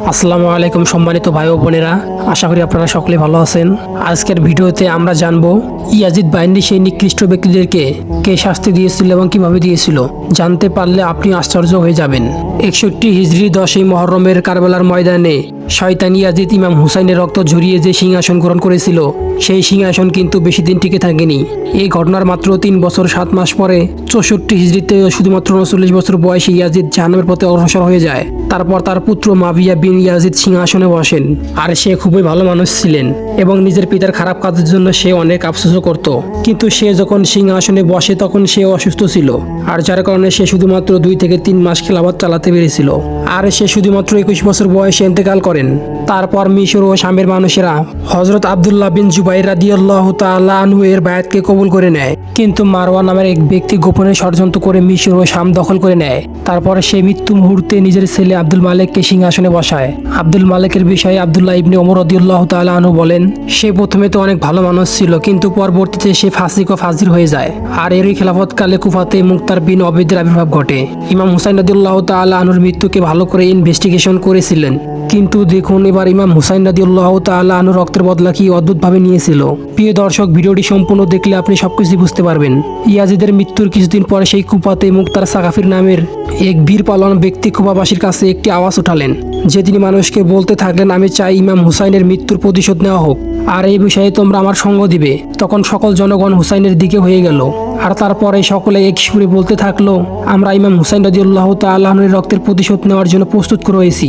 আসসালামু আলাইকুম সম্মানিত ভাই ও বোনেরা। আশা করি আপনারা সকলে ভালো আছেন। আজকের ভিডিওতে আমরা জানব ইয়াজিদ বাহিনী সেই নিকৃষ্ট ব্যক্তিদেরকে কে শাস্তি দিয়েছিল এবং কীভাবে দিয়েছিল। জানতে পারলে আপনি আশ্চর্য হয়ে যাবেন। একষট্টি হিজড়ি দশই মহরমের কারবেলার ময়দানে শয়তান ইয়াজিদ ইমাম হুসাইনের রক্ত ঝরিয়ে যে সিংহাসন গ্রহণ করেছিল, সেই সিংহাসন কিন্তু বেশি দিন টিকে থাকেনি। এই ঘটনার মাত্র তিন বছর, সাত মাস পরে চৌষট্টি হিজড়িতে শুধুমাত্র উনচল্লিশ বছর বয়সে ইয়াজিদ জাহান্নামের পথে অগ্রসর হয়ে যায়। তারপর তার পুত্র মাভিয়া বিন ইয়াজিদ সিংহাসনে বসেন, আর সে খুবই ভালো মানুষ ছিলেন এবং নিজের পিতার খারাপ কাজের জন্য সে অনেক আফসোসও করত। কিন্তু সে যখন সিংহাসনে বসে, তখন সে অসুস্থ ছিল, আর যার কারণে সে শুধুমাত্র দুই থেকে তিন মাস খেলাবাদ চালাতে পেরেছিল। আর সে শুধুমাত্র একুশ বছর বয়সে ইন্তেকাল করেন। তারপর মিশর ও শামের মানুষেরা হজরত আবদুল্লাহ বিন জুবাইর রাদিয়াল্লাহু তাআলা আনহু এর বায়াতকে কবুল করে নেয়। কিন্তু মারওয়া নামের এক ব্যক্তি গোপনে ষড়যন্ত্র করে মিশর ও শাম দখল করে নেয়। তারপর সে মৃত্যু মুহূর্তে নিজের ছেলে আব্দুল মালিককে সিংহাসনে বসায়। আব্দুল মালিকের বিষয়ে আব্দুল্লাহ ইবনে ওমর রদিউল্লাহ তাআলা আনহু বলেন, সে প্রথমে তো অনেক ভালো মানুষ ছিল, কিন্তু পরবর্তীতে সে ফাসিক ও ফাজির হয়ে যায়। আর এরই খেলাফতকালে কুফাতে মুক্তার বিন অবেদের আবির্ভাব ঘটে। ইমাম হুসাইন রদিউল্লাহ তাআলা আনহুর মৃত্যুকে ভালো করে ইনভেস্টিগেশন করেছিলেন। কিন্তু দেখুন, এবার ইমাম হুসাইন রাদিউল্লাহ তাআলা আনু রক্তের বদলা কি অদ্ভুতভাবে নিয়েছিল। প্রিয় দর্শক, ভিডিওটি সম্পূর্ণ দেখলে আপনি সবকিছু বুঝতে পারবেন। ইয়াজিদের মৃত্যুর কিছুদিন পরে সেই কুপাতে মুক্তার সাকাফির নামের এক বীর পালন ব্যক্তি কুপাবাসীর কাছে একটি আওয়াজ উঠালেন, যে তিনি মানুষকে বলতে থাকলেন, আমি চাই ইমাম হুসাইনের মৃত্যুর প্রতিশোধ নেওয়া হোক। আর এই বিষয়ে তোমরা আমার সঙ্গ দিবে। তখন সকল জনগণ হুসাইনের দিকে হয়ে গেল। আর তারপরে সকলে এক সুরে বলতে থাকল, আমরা ইমাম হুসাইন রাদিউল্লাহ তাল্লাহনের রক্তের প্রতিশোধ নেওয়ার জন্য প্রস্তুত রয়েছি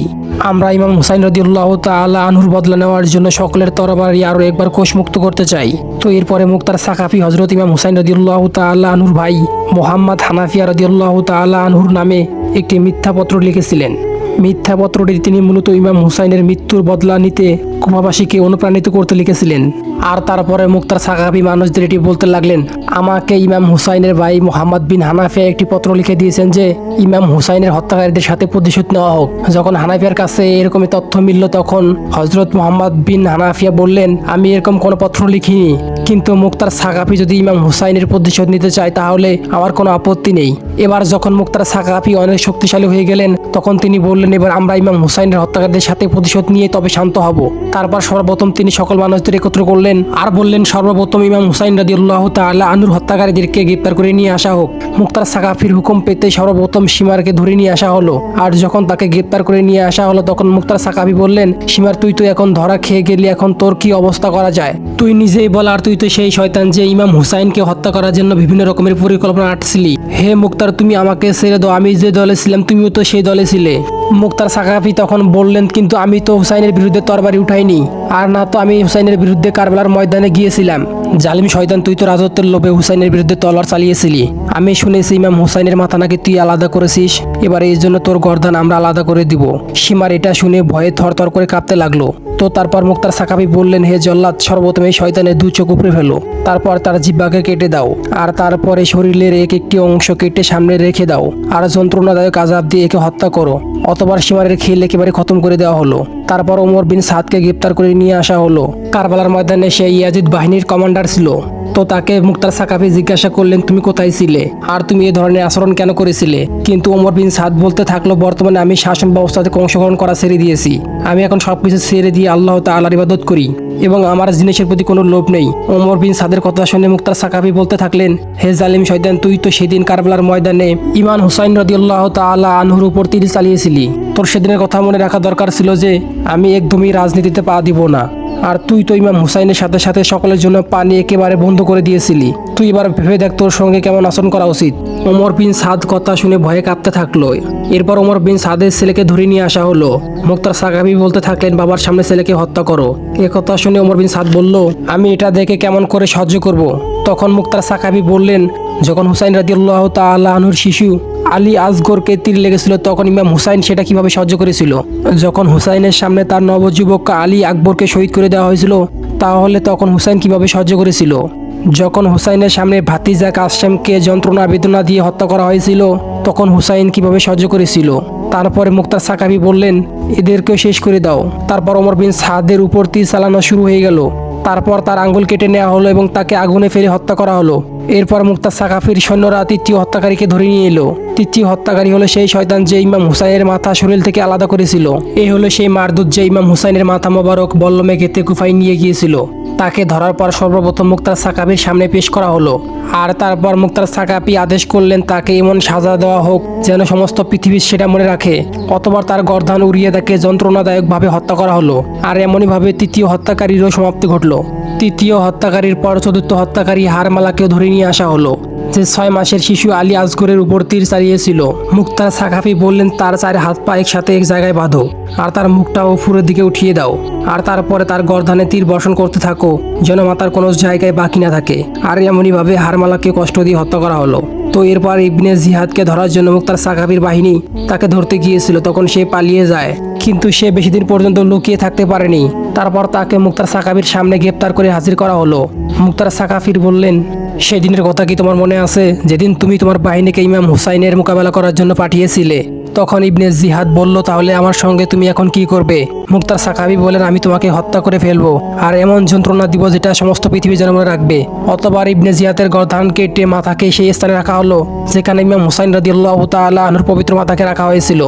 আমরা ইমাম হুসাইন রাদিউল্লাহ তাল্লাহ আনহুর বদলা নেওয়ার জন্য সকলের তরবারি আরও একবার কোষমুক্ত করতে চাই। তো এরপরে মুক্তার সাকাফি হজরত ইমাম হুসাইন রাদিউল্লাহ তাল্লাহ আনহুর ভাই মোহাম্মদ হানাফিয়া রাদিউল্লাহ তাল্লাহ আনহুর নামে একটি মিথ্যা পত্র লিখেছিলেন। মিথ্যা পত্রটি তিনি মূলত ইমাম হুসাইনের মৃত্যুর বদলা নিতে কুমাবাসীকে অনুপ্রাণিত করতে লিখেছিলেন। আর তারপরে মুক্তার সাকাবি মানুষদের এটি বলতে লাগলেন, আমাকে ইমাম হুসাইনের ভাই মোহাম্মদ বিন হানাফিয়া একটি পত্র লিখে দিয়েছেন যে, ইমাম হুসাইনের হত্যাকারীদের সাথে প্রতিশোধ নেওয়া হোক। যখন হানাফিয়ার কাছে এরকমই তথ্য মিলল, তখন হজরত মোহাম্মদ বিন হানাফিয়া বললেন, আমি এরকম কোনো পত্র লিখিনি। কিন্তু মুক্তার সাকাফি যদি ইমাম হুসাইনের প্রতিশোধ নিতে চায়, তাহলে আমার কোনো আপত্তি নেই। এবার যখন মুক্তার সাকাফি অনেক শক্তিশালী হয়ে গেলেন, তখন তিনি বললেন, এবার আমরা ইমাম হুসাইনের হত্যাকারীদের সাথে প্রতিশোধ নিয়ে তবে শান্ত হব। তারপর সর্বপ্রথম তিনি সকল মানুষদের একত্র করলেন আর বললেন, সর্বপ্রথম ইমাম হুসাইন রাদিউল্লাহ তাআলা আনুর হত্যাকারীদেরকে গ্রেপ্তার করে নিয়ে আসা হোক। মুক্তার সাকাফির হুকুম পেতে সর্বপ্রথম সীমারকে ধরে নিয়ে আসা হলো। আর যখন তাকে গ্রেপ্তার করে নিয়ে আসা হলো, তখন মুক্তার সাকাফি বললেন, সীমার, তুই তো এখন ধরা খেয়ে গেলি, এখন তোর কি অবস্থা করা যায়? তুই নিজেই বল আর তুই তো সেই শয়তান যে ইমাম হুসাইনকে হত্যা করার জন্য বিভিন্ন রকমের পরিকল্পনা আটছিলি। হে মুক্তার, তুমি আমাকে ছেড়ে দাও, আমি যে দলে ছিলাম, তুমিও তো সেই দলে ছিলে। মুক্তার সাকাফি তখন বললেন, কিন্তু আমি তো হুসাইনের বিরুদ্ধে তরবারি উঠাইনি। আর না তো আমি হুসাইনের বিরুদ্ধে কারবালার ময়দানে গিয়েছিলাম। জালিম শয়তান, তুই তো রাজত্বের লোভে হুসাইনের বিরুদ্ধে তলোয়ার চালিয়েছিলি। আমি শুনেছি ইমাম হুসাইনের মাথা নাকি তুই আলাদা করেছিস। এবার এই জন্য তোর গর্দান আমরা আলাদা করে দিব। সীমার এটা শুনে ভয়ে থরথর করে কাঁপতে লাগল। তো তারপর মুক্তার সাকাবি বললেন, হে জল্লাদ, সর্বপ্রথম শয়তানের দু চোখ উপরে ফেলো। তারপর তার জিব্বাকে কেটে দাও। আর তারপরে শরীরের এক একটি অংশ কেটে সামনে রেখে দাও। আর যন্ত্রণাদায়ক আজাব দিয়ে একে হত্যা করো। অতবার সীমারের খেল একেবারে খতম করে দেওয়া হলো। তারপর ওমর বিন সাদকে গ্রেপ্তার করে নিয়ে আসা হলো। কারবালার ময়দানে সে ইয়াজিদ বাহিনীর কমান্ডার ছিল। তো তাকে মুক্তার সাকাফি জিজ্ঞাসা করলেন, তুমি কোথায় ছিলে? আর তুমি এ ধরনের আচরণ কেন করেছিলে? কিন্তু ওমর বিন সাদ বলতে থাকল, বর্তমানে আমি শাসন ব্যবস্থাতে অংশগ্রহণ করা ছেড়ে দিয়েছি। আমি এখন সবকিছু ছেড়ে দিয়ে আল্লাহ তাআলার ইবাদত করি এবং আমার জিনিসের প্রতি কোনো লোভ নেই। ওমর বিন সাদের কথা শুনে মুক্তার সাকাফি বলতে থাকলেন, হে জালিম শয়তান, তুই তো সেদিন কারবালার ময়দানে ইমান হুসাইন রদিউল্লাহ তাআলা আনহুর উপর তীর চালিয়েছিলি। তোর সেদিনের কথা মনে রাখা দরকার ছিল যে, আমি একদমই রাজনীতিতে পা দিব না। আর তুই তো ইমাম হুসাইনের সাথে সাথে সকলের জন্য পানি একেবারে বন্ধ করে দিয়েছিলি। তুই এবার ভেবে দেখ তোর সঙ্গে কেমন আচরণ করা উচিত। ওমর বিন সাদ কথা শুনে ভয়ে কাঁপতে থাকল। এরপর ওমর বিন সাদের ছেলেকে ধরে নিয়ে আসা হলো। মুক্তার সাকাবি বলতে থাকলেন, বাবার সামনে ছেলেকে হত্যা করো। এ কথা শুনে ওমর বিন সাদ বলল, আমি এটা দেখে কেমন করে সহ্য করব। তখন মুক্তার সাকাবি বললেন, যখন হুসাইন রাদিউল্লাহ তাআলা আনহুর শিশু আলী আজগরকে তীর লেগেছিল, তখন ইমাম হুসাইন সেটা কীভাবে সহ্য করেছিল? যখন হুসাইনের সামনে তার নবযুবক আলী আকবরকে শহীদ করে দেওয়া হয়েছিল, তাহলে তখন হুসাইন কীভাবে সহ্য করেছিল? যখন হুসাইনের সামনে ভাতিজা কাসেমকে যন্ত্রণা, বেদনা দিয়ে হত্যা করা হয়েছিল, তখন হুসাইন কীভাবে সহ্য করেছিল? তারপরে মুক্তার সাকাবি বললেন, এদেরকেও শেষ করে দাও। তারপর অমর বিন সাদের উপর তীর চালানো শুরু হয়ে গেল। তারপর তার আঙ্গুল কেটে নেওয়া হলো এবং তাকে আগুনে ফেলে হত্যা করা হলো। এরপর মুক্তার সাকাফির সৈন্যরা তৃতীয় হত্যাকারীকে ধরে নিয়ে এলো। তৃতীয় হত্যাকারী হলো সেই শয়তান যে ইমাম হুসাইনের মাথা শরীর থেকে আলাদা করেছিল। এই হলো সেই মারদুদ যে ইমাম হুসাইনের মাথা মোবারক বল্লমে গেতে কুফায় নিয়ে গিয়েছিল। তাকে ধরার পর সর্বপ্রথম মুক্তার সাকাফির সামনে পেশ করা হলো। আর তারপর মুক্তার সাকাপি আদেশ করলেন, তাকে এমন সাজা দেওয়া হোক যেন সমস্ত পৃথিবী সেটা মনে রাখে অতবার তার গর্দান উড়িয়ে তাকে যন্ত্রণাদায়কভাবে হত্যা করা হলো। আর এমনইভাবে তৃতীয় হত্যাকারীরও সমাপ্তি ঘটলো। তৃতীয় হত্যাকারীর পর চতুর্থ হত্যাকারী হারমালাকেও ধরে নিয়ে আসা হলো, যে ছয় মাসের শিশু আলী আজগরের উপর তীর চালিয়েছিল। মুক্তার সাকাফি বললেন, তার চার হাত পা একসাথে এক জায়গায় বাঁধো, আর তার মুখটা উপরের দিকে উঠিয়ে দাও, আর তারপরে তার গর্ধানে তীর বর্ষণ করতে থাকো, যেন মাতার কোনো জায়গায় বাকি না থাকে। আর এমনইভাবে হারমালাকে কষ্ট দিয়ে হত্যা করা হলো। তো এরপর ইবনে জিহাদকে ধরার জন্য মুক্তার সাকাবির বাহিনী তাকে ধরতে গিয়েছিল, তখন সে পালিয়ে যায়। কিন্তু সে বেশি দিন পর্যন্ত লুকিয়ে থাকতে পারেনি। তারপর তাকে মুক্তার সাকাবির সামনে গ্রেপ্তার করে হাজির করা হলো। মুক্তার সাকাফির বললেন, সেদিনের কথা কি তোমার মনে আছে? যেদিন তুমি তোমার বাহিনীকে ইমাম হুসাইনের মোকাবেলা করার জন্য পাঠিয়েছিলে তখন ইবনে জিহাদ বলল, তাহলে আমার সঙ্গে তুমি এখন কি করবে? মুক্তার সাকাবি বলেন, আমি তোমাকে হত্যা করে ফেলব। আর এমন যন্ত্রণা দিব যেটা সমস্ত পৃথিবী যেন মনে রাখবে। অতবার ইবনে জিহাদের গর্ধান কেটে মাথাকে সেই স্থানে রাখা হলো, যেখানে ইমাম হুসাইন রাদিউল্লাহ তাআলা আনুর পবিত্র মাথাকে রাখা হয়েছিল।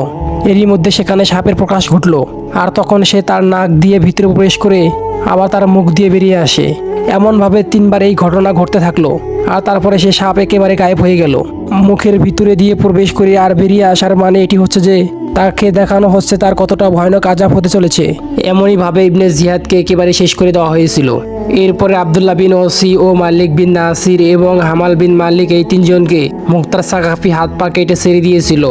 এরই মধ্যে সেখানে সাপের প্রকাশ ঘটলো, আর তখন সে তার নাক দিয়ে ভিতরে প্রবেশ করে আবার তার মুখ দিয়ে বেরিয়ে আসে। এমনভাবে তিনবার এই ঘটনা ঘটতে থাকল। আর তারপরে সে সাপ একেবারে গায়েব হয়ে গেল। মুখের ভিতরে দিয়ে প্রবেশ করে আর বেরিয়ে আসার মানে এটি হচ্ছে যে তাকে দেখানো হচ্ছে তার কতটা ভয়ানক আজাব হতে চলেছে। এমনই ভাবে ইবনে জিহাদকে একেবারে শেষ করে দেওয়া হয়েছিল। এরপরে আবদুল্লাহ বিন ওসি ও মালিক বিন নাসির এবং হামাল বিন মালিক এই তিনজনকে মুক্তার সাকাফি হাত পা কেটে ছেড়ে দিয়েছিল,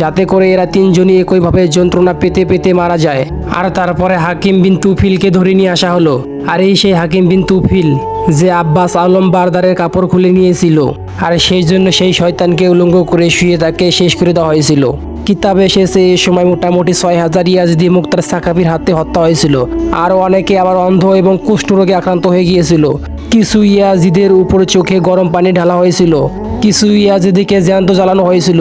যাতে করে এরা তিনজনই একইভাবে যন্ত্রণা পেতে পেতে মারা যায়। আর তারপরে হাকিম বিন তুফিলকে ধরে নিয়ে আসা হলো। আর এই সেই হাকিম বিন তুফিল যে আব্বাস আলম বারদারের কাপড় খুলে নিয়েছিল। আর সেই জন্য সেই শয়তানকে উলঙ্গ করে শুয়ে তাকে শেষ করে দেওয়া হয়েছিল। কিতাবে এসেছে, এ সময় মোটামুটি ছয় হাজার ইয়াজিদি মুক্তার সাকাবির হাতে হত্যা হয়েছিল। আর অনেকে আবার অন্ধ এবং কুষ্ঠ রোগে আক্রান্ত হয়ে গিয়েছিল। কিছু ইয়াজিদের উপরে চোখে গরম পানি ঢালা হয়েছিল। কিছু ইয়াজিদিকে জ্যান্ত জ্বালানো হয়েছিল।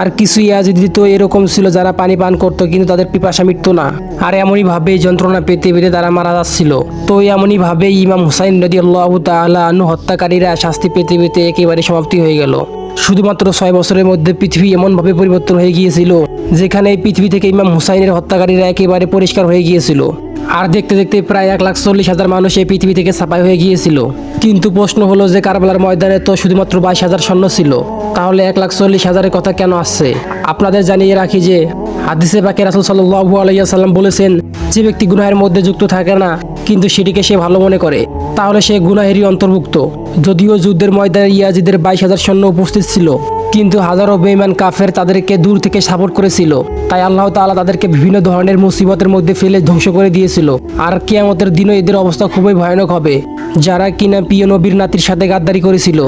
আর কিছু ইয়াজিদি তো এরকম ছিল যারা পানি পান করতো, কিন্তু তাদের পিপাসা মিটতো না। আর এমনই ভাবে যন্ত্রণা পেতে পেতে তারা মারা যাচ্ছিল। তো এমনই ভাবে ইমাম হুসাইন নদী আল্লাহ তাআলা আনহু হত্যাকারীরা শাস্তি পেতে পেতে একেবারে সমাপ্তি হয়ে গেল। শুধুমাত্র ছয় বছরের মধ্যে পৃথিবী এমনভাবে পরিবর্তন হয়ে গিয়েছিল, যেখানে পৃথিবী থেকে ইমাম হুসাইনের হত্যাকারীরা একেবারে পরিষ্কার হয়ে গিয়েছিল। আর দেখতে দেখতে প্রায় এক লাখ চল্লিশ হাজার মানুষ এই পৃথিবী থেকে ছাপাই হয়ে গিয়েছিল। কিন্তু প্রশ্ন হলো যে কারবালার ময়দানে তো শুধুমাত্র বাইশ হাজার সৈন্য ছিল, তাহলে এক লাখ চল্লিশ হাজারের কথা কেন আসছে? আপনাদের জানিয়ে রাখি যে হাদিসে বাকে রাসুল সাল্লু আলাইসাল্লাম বলেছেন, যে ব্যক্তি গুনাহের মধ্যে যুক্ত থাকে না, কিন্তু সেটিকে সে ভালো মনে করে, তাহলে সে গুনাহেরই অন্তর্ভুক্ত। যদিও যুদ্ধের ময়দানে ইয়াজিদের বাইশ হাজার সৈন্য উপস্থিত ছিল কিন্তু হাজারো বেইমান কাফের তাদেরকে দূর থেকে সাপোর্ট করেছিল। তাই আল্লাহ তালা তাদেরকে বিভিন্ন ধরনের মুসিবতের মধ্যে ফেলে ধ্বংস করে দিয়েছিল। আর কেয়ামতের দিনও এদের অবস্থা খুবই ভয়ানক হবে। যারা কিনা পিয়নবীর নবীর নাতির সাথে গাদ্দারি করেছিল